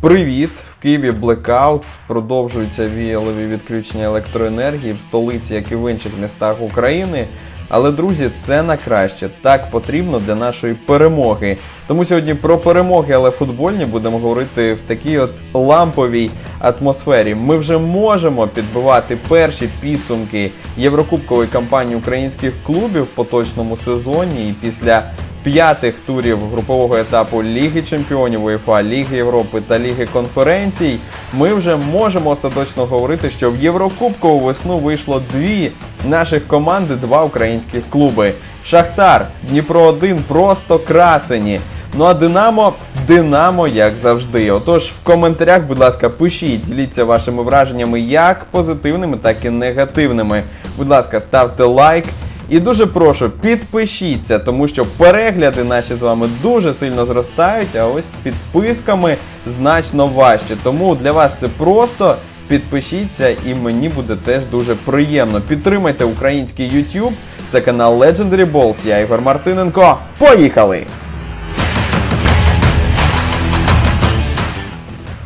Привіт! В Києві блекаут. Продовжуються віялові відключення електроенергії в столиці, як і в інших містах України. Але, друзі, це на краще. Так потрібно для нашої перемоги. Тому сьогодні про перемоги, але футбольні будемо говорити в такій от ламповій атмосфері. Ми вже можемо підбивати перші підсумки Єврокубкової кампанії українських клубів в поточному сезоні. І після п'ятих турів групового етапу Ліги Чемпіонів УЄФА, Ліги Європи та Ліги конференцій, ми вже можемо остаточно говорити, що в Єврокубкову весну вийшло дві наших команди, два українських клуби. Шахтар, Дніпро 1 просто красені. Ну а Динамо, Динамо, як завжди. Отож, в коментарях, будь ласка, пишіть, діліться вашими враженнями як позитивними, так і негативними. Будь ласка, ставте лайк. І дуже прошу, підпишіться, тому що перегляди наші з вами дуже сильно зростають, а ось з підписками значно важче. Тому для вас це просто. Підпишіться, і мені буде теж дуже приємно. Підтримайте український YouTube. Це канал Legendary Balls. Я Ігор Мартиненко. Поїхали!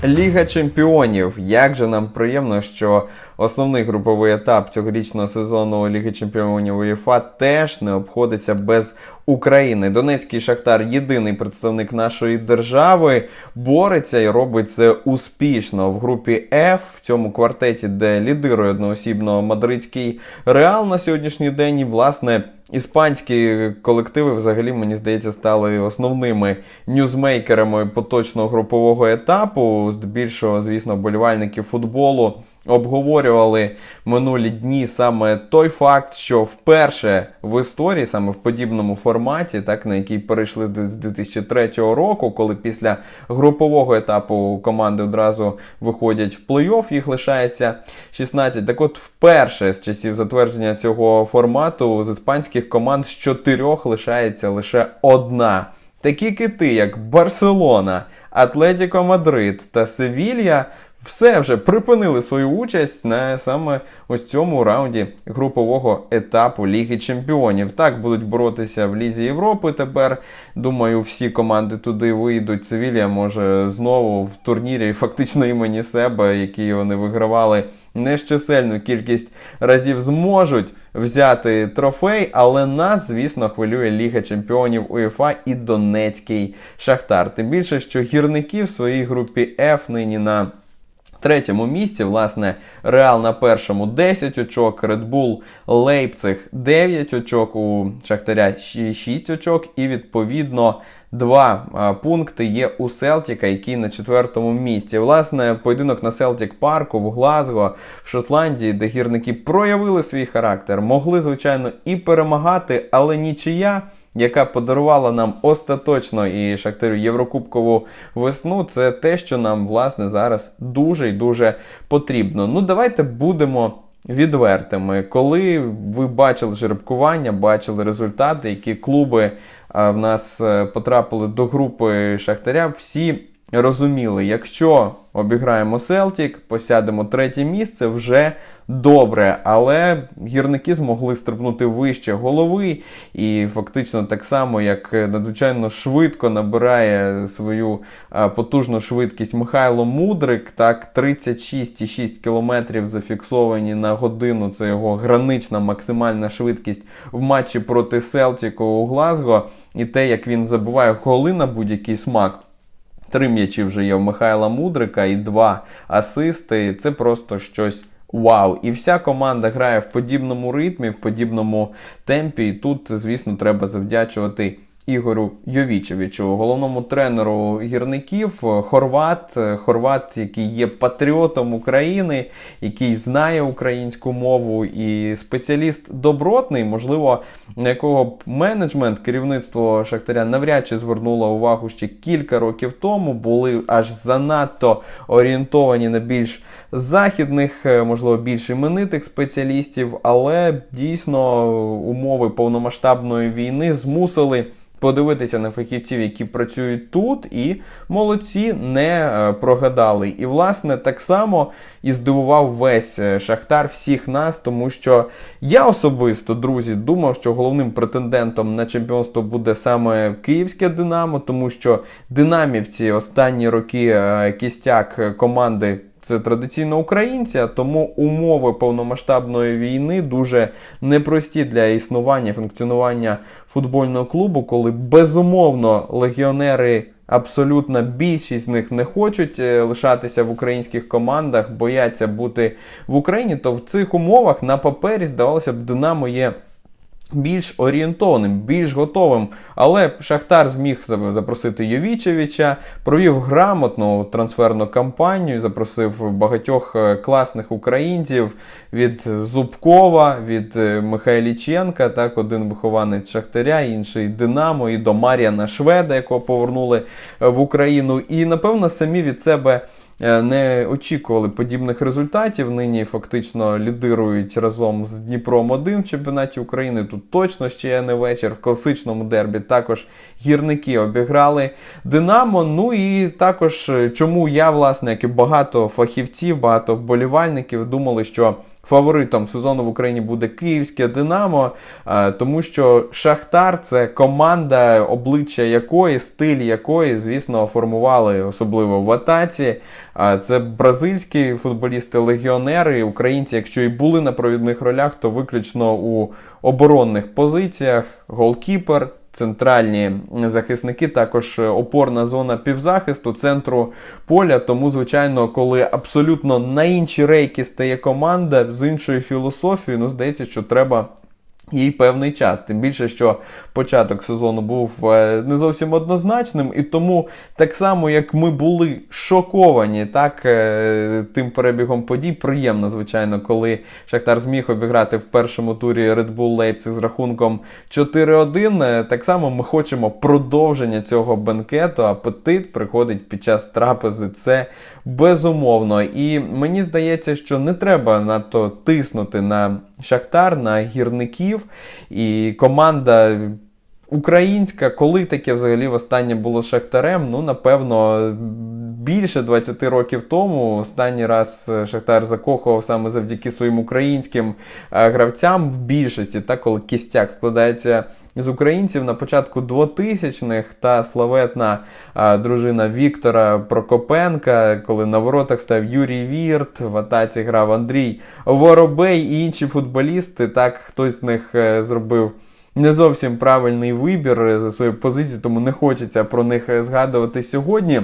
Ліга чемпіонів. Як же нам приємно, що основний груповий етап цьогорічного сезону Ліги Чемпіонів УЄФА теж не обходиться без України. Донецький Шахтар єдиний представник нашої держави, бореться і робить це успішно в групі F, в цьому квартеті, де лідирує одноосібно мадридський Реал на сьогоднішній день. І, власне, іспанські колективи, взагалі, мені здається, стали основними ньюзмейкерами поточного групового етапу. Здебільшого, звісно, болівальники футболу обговорювали минулі дні саме той факт, що вперше в історії, саме в подібному форматі, так на який перейшли з 2003 року, коли після групового етапу команди одразу виходять в плей-офф, їх лишається 16. Так от, вперше з часів затвердження цього формату з іспанських команд з чотирьох лишається лише одна. Такі кити, як Барселона, Атлетіко Мадрид та Севілья, все вже припинили свою участь на саме ось цьому раунді групового етапу Ліги Чемпіонів. Так будуть боротися в Лізі Європи. Тепер думаю, всі команди туди вийдуть. Севілія може знову в турнірі фактично імені себе, які вони вигравали. Нещисельну кількість разів зможуть взяти трофей, але нас, звісно, хвилює Ліга Чемпіонів УЄФА і Донецький Шахтар. Тим більше, що гірники в своїй групі F нині на третьому місці, власне, Реал на першому 10 очок, Red Bull Лейпциг 9 очок, у Шахтаря 6 очок, і відповідно. Два а, пункти є у Селтіка, який на четвертому місці. Власне, поєдинок на Селтік парку в Глазго в Шотландії, де гірники проявили свій характер, могли, звичайно, і перемагати, але нічия, яка подарувала нам остаточно і Шахтарю Єврокубкову весну, це те, що нам, власне, зараз дуже і дуже потрібно. Ну, давайте будемо. Відвертими, коли ви бачили жеребкування, бачили результати, які клуби в нас е, потрапили до групи Шахтаря, всі розуміли, якщо обіграємо Селтік, посядемо третє місце, вже добре. Але гірники змогли стрибнути вище голови, і фактично так само, як надзвичайно швидко набирає свою потужну швидкість Михайло Мудрик, так 36,6 км зафіксовані на годину. Це його гранична максимальна швидкість в матчі проти Селтіку у Глазго. І те, як він забиває голи на будь-який смак. Три м'ячі вже є в Михайла Мудрика і два асисти. Це просто щось. Вау! І вся команда грає в подібному ритмі, в подібному темпі. І тут, звісно, треба завдячувати Ігорю Йовічевичу, головному тренеру гірників, хорват, хорват, який є патріотом України, який знає українську мову і спеціаліст добротний, можливо, на якого б менеджмент, керівництво Шахтаря навряд чи звернуло увагу ще кілька років тому, були аж занадто орієнтовані на більш західних, можливо, більш іменитих спеціалістів, але дійсно умови повномасштабної війни змусили подивитися на фахівців, які працюють тут, і молодці не е, прогадали. І, власне, так само і здивував весь е, Шахтар всіх нас, тому що я особисто, друзі, думав, що головним претендентом на чемпіонство буде саме київське Динамо, тому що динамівці останні роки е, кістяк команди. Це традиційно українці, тому умови повномасштабної війни дуже непрості для існування, функціонування футбольного клубу, коли безумовно легіонери. Абсолютна більшість з них не хочуть е, лишатися в українських командах, бояться бути в Україні. То в цих умовах на папері здавалося б, Динамо є більш орієнтованим, більш готовим. Але Шахтар зміг запросити Йовічевича, провів грамотну трансферну кампанію, запросив багатьох е, класних українців від Зубкова, від е, Михайліченка, так, один вихованець Шахтаря, інший Динамо, і до Мар'яна Шведа, якого повернули е, в Україну. І напевно самі від себе. Е, Не очікували подібних результатів. Нині фактично лідирують разом з Дніпром 1 в чемпіонаті України. Тут точно ще не вечір. В класичному дербі також гірники обіграли Динамо. Ну і також е, чому я, власне, як і багато фахівців, багато вболівальників думали, що фаворитом сезону в Україні буде київське Динамо, е, тому що Шахтар це команда, обличчя якої, стиль якої, звісно, формували особливо в атаці. Це бразильські футболісти-легіонери, українці, якщо і були на провідних ролях, то виключно у оборонних позиціях, голкіпер. Центральні захисники, також опорна зона півзахисту, центру поля. Тому, звичайно, коли абсолютно на інші рейки стає команда з іншою філософією, ну здається, що треба їй певний час. Тим більше, що початок сезону був е, не зовсім однозначним, і тому так само, як ми були шоковані так, е, тим перебігом подій, приємно, звичайно, коли Шахтар зміг обіграти в першому турі Red Bull Leipzig з рахунком 4-1. е, Так само ми хочемо продовження цього бенкету. Апетит приходить під час трапези. Це безумовно. І мені здається, що не треба надто тиснути на Шахтар, на гірників. І команда українська, коли таке взагалі востаннє було Шахтарем, ну, напевно, більше 20 років тому останній раз е, Шахтар закохував саме завдяки своїм українським е, гравцям в більшості, так, коли кістяк складається з українців на початку 2000-х та славетна а, дружина Віктора Прокопенка, коли на воротах став Юрій Вірт, в атаці грав Андрій Воробей і інші футболісти. Так, хтось з них е, зробив. Не зовсім правильний вибір е, за свою позицію, тому не хочеться про них е, згадувати сьогодні.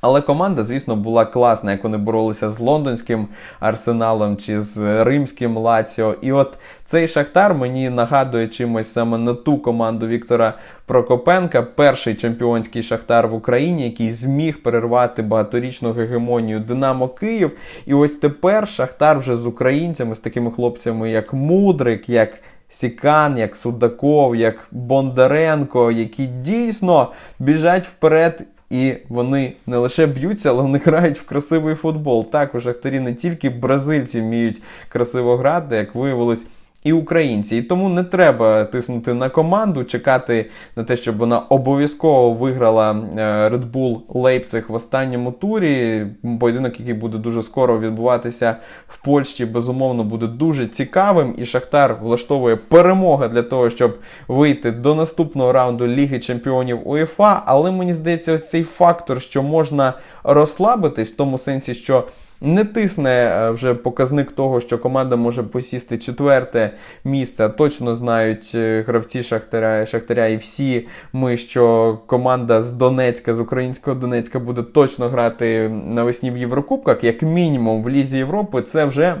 Але команда, звісно, була класна, як вони боролися з лондонським арсеналом чи з римським Лаціо. І от цей Шахтар мені нагадує чимось саме на ту команду Віктора Прокопенка, перший чемпіонський Шахтар в Україні, який зміг перервати багаторічну гегемонію Динамо Київ. І ось тепер Шахтар вже з українцями, з такими хлопцями, як Мудрик, як. Сікан, як Судаков, як Бондаренко, які дійсно біжать вперед. І вони не лише б'ються, але вони грають в красивий футбол. Так, у Шахтарі не тільки бразильці вміють красиво грати, як виявилось, і українці. І тому не треба тиснути на команду, чекати на те, щоб вона обов'язково виграла е, Red Bull Лейпциг в останньому турі. Поєдинок, який буде дуже скоро відбуватися в Польщі, безумовно, буде дуже цікавим. І Шахтар влаштовує перемога для того, щоб вийти до наступного раунду Ліги Чемпіонів УЄФА. Але мені здається, ось цей фактор, що можна розслабитись, в тому сенсі, що. Не тисне е, вже показник того, що команда може посісти четверте місце. Точно знають е, гравці Шахтаря, Шахтаря і всі ми, що команда з Донецька, з українського Донецька буде точно грати навесні в Єврокубках, як мінімум в Лізі Європи. Це вже.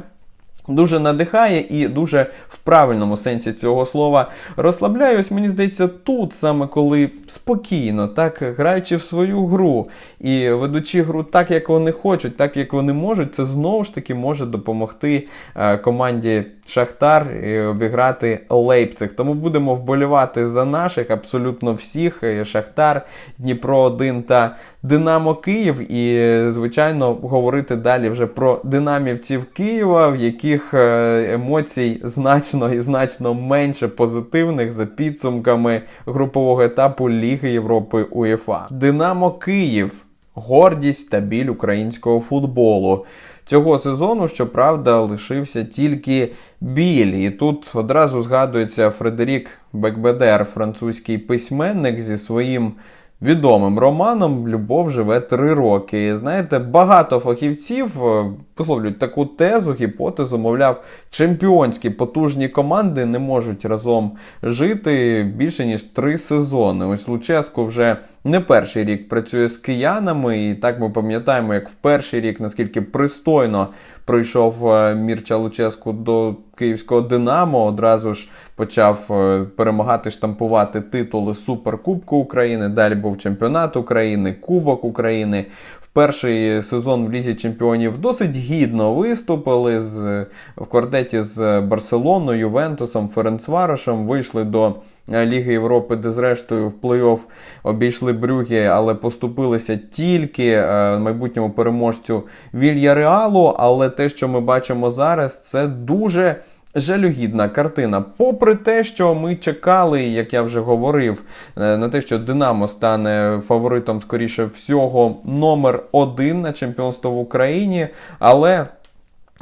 Дуже надихає і дуже в правильному сенсі цього слова розслабляє. Ось мені здається, тут саме коли спокійно, так граючи в свою гру і ведучи гру так, як вони хочуть, так як вони можуть, це знову ж таки може допомогти е, команді Шахтар і обіграти Лейпциг. Тому будемо вболівати за наших абсолютно всіх. Шахтар, Дніпро 1 та Динамо Київ. І, звичайно, говорити далі вже про динамівців Києва, в які таких е, емоцій значно і значно менше позитивних за підсумками групового етапу Ліги Європи УЄФА. Динамо Київ гордість та біль українського футболу. Цього сезону, щоправда, лишився тільки біль. І тут одразу згадується Фредерік Бекбедер, французький письменник зі своїм відомим романом Любов живе три роки. І знаєте, багато фахівців е, висловлюють таку тезу, гіпотезу, мовляв, чемпіонські потужні команди не можуть разом жити більше ніж три сезони. Ось Луческо вже не перший рік працює з киянами, і так ми пам'ятаємо, як в перший рік наскільки пристойно прийшов е, Мірча Луческу до київського Динамо. Одразу ж почав е, перемагати, штампувати титули Суперкубку України. Далі був чемпіонат України, Кубок України. Перший сезон в Лізі Чемпіонів досить гідно виступили з, в квартеті з Барселоною, Ювентусом, Ференцварошем. Вийшли до е, Ліги Європи, де зрештою в плей-офф обійшли Брюгі, але поступилися тільки е, майбутньому переможцю Вільяреалу. Але те, що ми бачимо зараз, це дуже. Жалюгідна картина. Попри те, що ми чекали, як я вже говорив, е, на те, що Динамо стане фаворитом, скоріше всього, номер один на чемпіонство в Україні. Але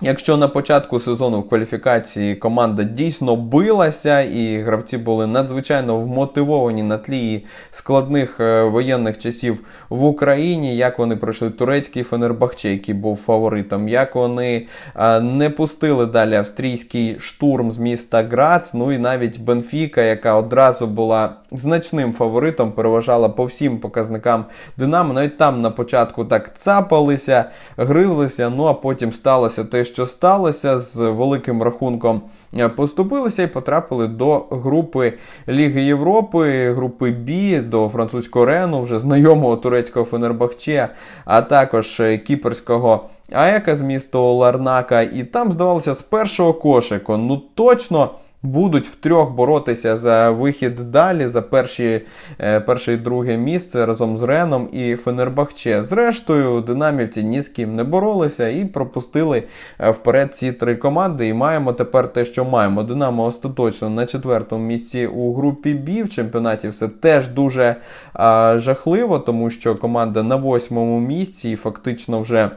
Якщо на початку сезону в кваліфікації команда дійсно билася, і гравці були надзвичайно вмотивовані на тлі складних е, воєнних часів в Україні, як вони пройшли турецький Фенербахче, який був фаворитом, як вони е, не пустили далі австрійський штурм з міста Грац, ну і навіть Бенфіка, яка одразу була значним фаворитом, переважала по всім показникам Динамо. Навіть там на початку так цапалися, гризлися, ну а потім сталося те, що сталося з великим рахунком. е, Поступилися і потрапили до групи Ліги Європи, групи Бі, до французького Рену, вже знайомого турецького Фенербахче, а також е, кіперського Аека з міста Ларнака. І там, здавалося, з першого кошику, ну точно. Будуть втрьох боротися за вихід далі, за перші, е, перше і друге місце разом з Реном і Фенербахче. Зрештою, динамівці ні з ким не боролися і пропустили е, вперед ці три команди. І маємо тепер те, що маємо. Динамо остаточно на четвертому місці у групі Бі. В чемпіонаті все теж дуже а, жахливо, тому що команда на восьмому місці і фактично вже.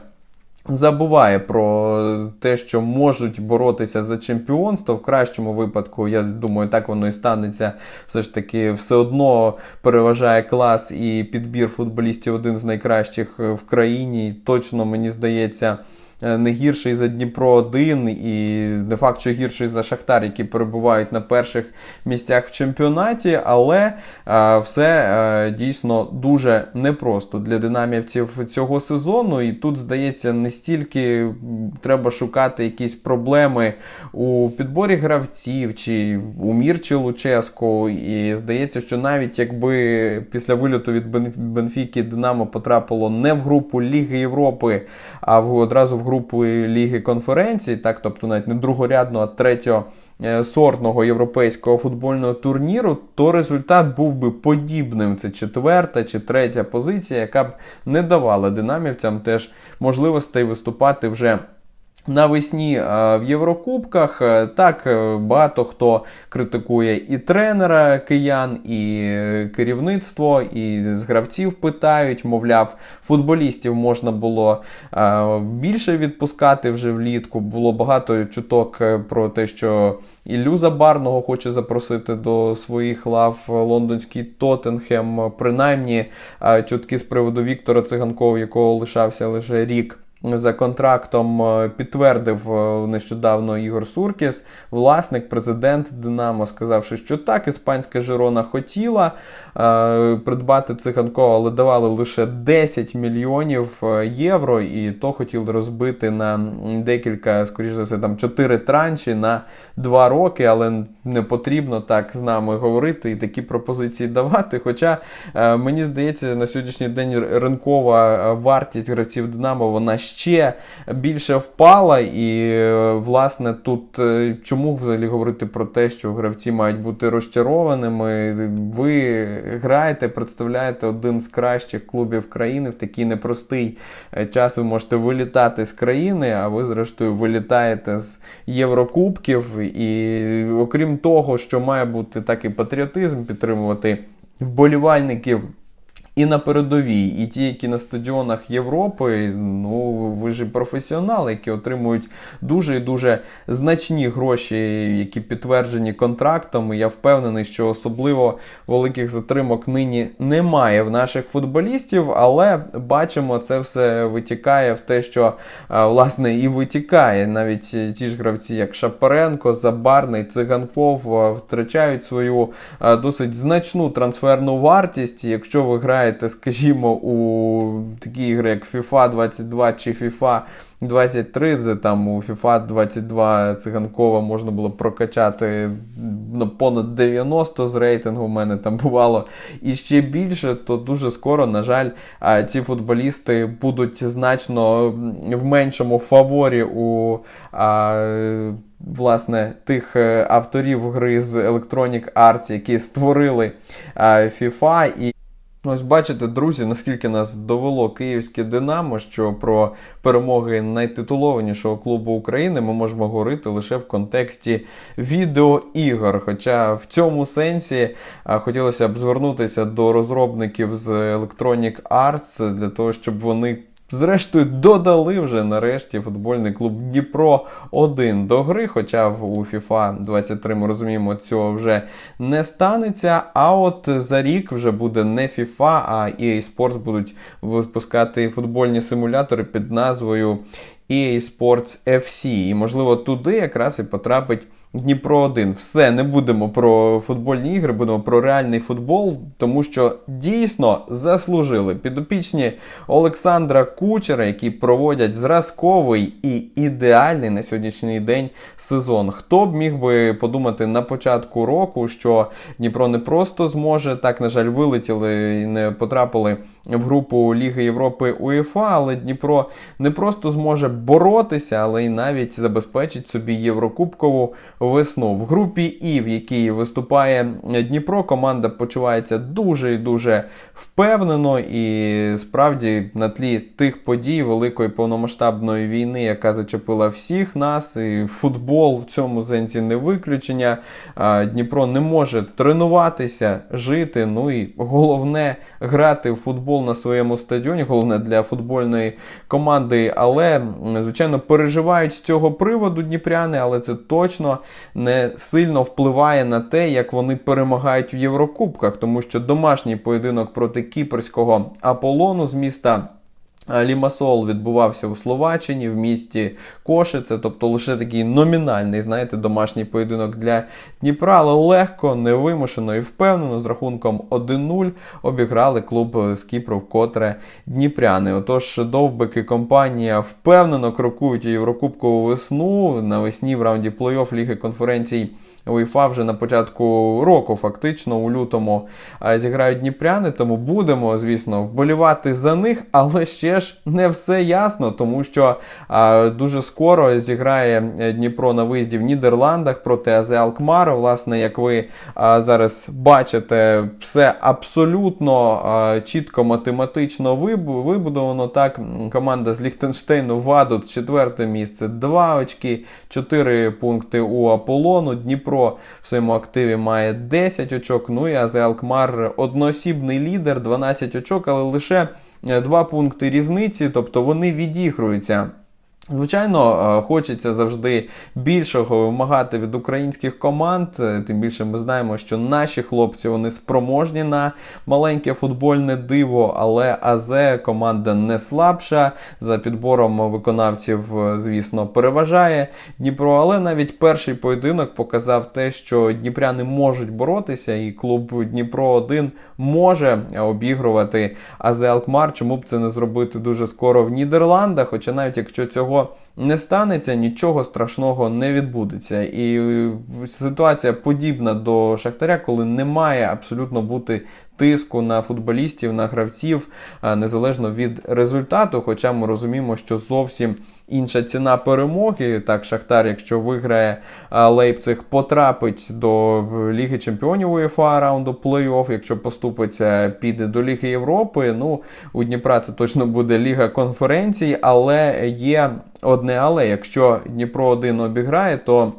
Забуває про те, що можуть боротися за чемпіонство. В кращому випадку, я думаю, так воно і станеться. Все ж таки, все одно переважає клас і підбір футболістів один з найкращих в країні. Точно мені здається. Е, Не гірший за Дніпро 1 і не факт, що гірший за Шахтар, які перебувають на перших місцях в чемпіонаті, але е, все е, дійсно дуже непросто для динамівців цього сезону. І тут, здається, не стільки треба шукати якісь проблеми у підборі гравців чи у Мірчі Луческо. І здається, що навіть якби після вильоту від Бенфіки Динамо потрапило не в групу Ліги Європи, а в одразу в групу Ліги конференцій, так, тобто навіть не другорядного, а третього е, сортного європейського футбольного турніру, то результат був би подібним. Це четверта чи третя позиція, яка б не давала динамівцям теж можливостей виступати вже. Навесні е, в Єврокубках Е, так е, багато хто критикує і тренера киян, і керівництво, і з гравців питають, мовляв, футболістів можна було більше відпускати вже влітку. Було багато чуток про те, що Іллю Забарного хоче запросити до своїх лав лондонський Тоттенхем. Принаймні чутки з приводу Віктора Циганкова, якого лишався лише рік за контрактом е, підтвердив е, нещодавно Ігор Суркіс, власник, президент Динамо, сказавши, що так, іспанська Жирона хотіла е, придбати циганкова, але давали лише 10 мільйонів е, євро, і то хотіли розбити на декілька, скоріш за все, там 4 транші на 2 роки, але не потрібно так з нами говорити і такі пропозиції давати. Хоча е, мені здається, на сьогоднішній день ринкова вартість гравців Динамо вона ще більше впала. І, власне, тут е, чому взагалі говорити про те, що гравці мають бути розчарованими? Ви граєте, представляєте один з кращих клубів країни в такий непростий е, час. Ви можете вилітати з країни, а ви, зрештою, вилітаєте з Єврокубків. І окрім того, що має бути такий патріотизм, підтримувати вболівальників. І на передовій, і ті, які на стадіонах Європи, ну ви ж професіонали, які отримують дуже і дуже значні гроші, які підтверджені контрактом. І я впевнений, що особливо великих затримок нині немає в наших футболістів, але бачимо, це все витікає в те, що власне і витікає. Навіть ті ж гравці, як Шапаренко, Забарний, Циганков, втрачають свою досить значну трансферну вартість. Якщо ви граєте граєте, скажімо, у такі ігри, як FIFA 22 чи FIFA 23, де там у FIFA 22 циганкова можна було прокачати на понад 90 з рейтингу, у мене там бувало і ще більше, то дуже скоро, на жаль, ці футболісти будуть значно в меншому фаворі у. Власне, тих е, авторів гри з Electronic Arts, які створили FIFA, і ось бачите, друзі, наскільки нас довело київське Динамо, що про перемоги найтитулованішого клубу України ми можемо говорити лише в контексті відеоігор. Хоча в цьому сенсі хотілося б звернутися до розробників з Electronic Arts для того, щоб вони. Зрештою, додали вже нарешті футбольний клуб Дніпро 1 до гри. Хоча у FIFA 23 ми розуміємо, цього вже не станеться. А от за рік вже буде не FIFA, а EA Sports будуть випускати футбольні симулятори під назвою EA Sports FC. І, можливо, туди якраз і потрапить. Дніпро 1. Все, не будемо про футбольні ігри, будемо про реальний футбол, тому що дійсно заслужили підопічні Олександра Кучера, які проводять зразковий і ідеальний на сьогоднішній день сезон. Хто б міг би подумати на початку року, що Дніпро не просто зможе, так, на жаль, вилетіли і не потрапили в групу Ліги Європи УЄФА, але Дніпро не просто зможе боротися, але й навіть забезпечить собі Єврокубкову весну. В групі І, в якій виступає Дніпро, команда почувається дуже і дуже впевнено. І справді на тлі тих подій великої повномасштабної війни, яка зачепила всіх нас, і футбол в цьому сенсі не виключення. Дніпро не може тренуватися, жити. Ну і головне грати в футбол на своєму стадіоні. Головне для футбольної команди, але звичайно переживають з цього приводу Дніпряни, але це точно не сильно впливає на те, як вони перемагають в Єврокубках, тому що домашній поєдинок проти кіпрського Аполлону з міста. Лімасол відбувався у Словаччині в місті Кошице, тобто лише такий номінальний, знаєте, домашній поєдинок для Дніпра, але легко, невимушено і впевнено з рахунком 1-0 обіграли клуб з Кіпру, вкотре Дніпряни. Отож, довбики компанія впевнено крокують у Єврокубкову весну. Навесні в раунді плей-офф Ліги конференцій УЄФА вже на початку року, фактично, у лютому зіграють Дніпряни, тому будемо, звісно, вболівати за них, але ще ж не все ясно, тому що а, дуже скоро зіграє Дніпро на виїзді в Нідерландах проти АЗ Алкмар. Власне, як ви а, зараз бачите, все абсолютно а, чітко математично вибудовано. Так, команда з Ліхтенштейну Вадут, четверте місце, два очки, чотири пункти у Аполлону. Дніпро в своєму активі має 10 очок. Ну і АЗ Алкмар одноосібний лідер, 12 очок, але лише Е, два пункти різниці, тобто вони відігруються. Звичайно, е, хочеться завжди більшого вимагати від українських команд. Е, тим більше ми знаємо, що наші хлопці вони спроможні на маленьке футбольне диво, але АЗ команда не слабша. За підбором виконавців, звісно, переважає Дніпро. Але навіть перший поєдинок показав те, що Дніпряни можуть боротися, і клуб Дніпро 1 може обігрувати АЗ Алкмар. Чому б це не зробити дуже скоро в Нідерландах? Хоча навіть якщо цього не станеться, нічого страшного не відбудеться. І ситуація подібна до Шахтаря, коли не має абсолютно бути тиску на футболістів, на гравців, незалежно від результату. Хоча ми розуміємо, що зовсім інша ціна перемоги. Так, Шахтар, якщо виграє Лейпциг, потрапить до Ліги Чемпіонів УЄФА раунду плей-офф. Якщо поступиться, піде до Ліги Європи. Ну, у Дніпра це точно буде Ліга конференцій, але є одне але. Якщо Дніпро 1 обіграє, то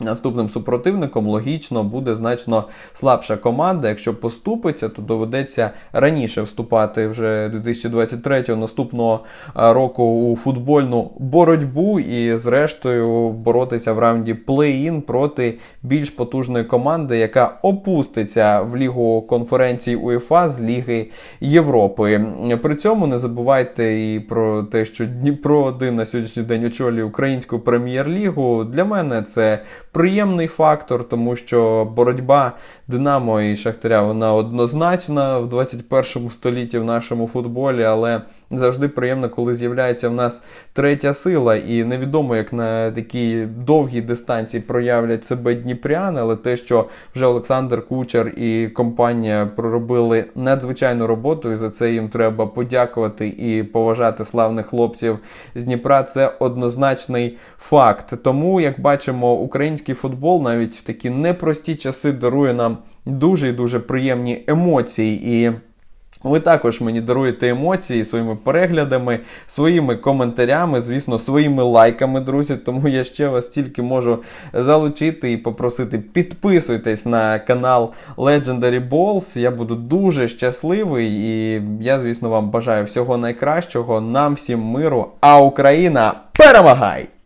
Наступним супротивником логічно буде значно слабша команда. Якщо поступиться, то доведеться раніше вступати вже 2023 наступного року у футбольну боротьбу і, зрештою, боротися в раунді плей-ін проти більш потужної команди, яка опуститься в лігу конференцій УЄФА з Ліги Європи. При цьому не забувайте і про те, що Дніпро 1 на сьогоднішній день очолює українську прем'єр-лігу. Для мене це приємний фактор, тому що боротьба Динамо і Шахтаря вона однозначна в 21 столітті в нашому футболі, але завжди приємно, коли з'являється в нас третя сила, і невідомо, як на такій довгій дистанції проявлять себе дніпряни, але те, що вже Олександр Кучер і компанія проробили надзвичайну роботу, і за це їм треба подякувати і поважати славних хлопців з Дніпра. Це однозначний факт. Тому, як бачимо, український футбол навіть в такі непрості часи дарує нам дуже і дуже приємні емоції. І ви також мені даруєте емоції своїми переглядами, своїми коментарями, звісно, своїми лайками, друзі. Тому я ще вас тільки можу залучити і попросити підписуйтесь на канал Legendary Balls. Я буду дуже щасливий і я, звісно, вам бажаю всього найкращого, нам всім миру. А Україна перемагай!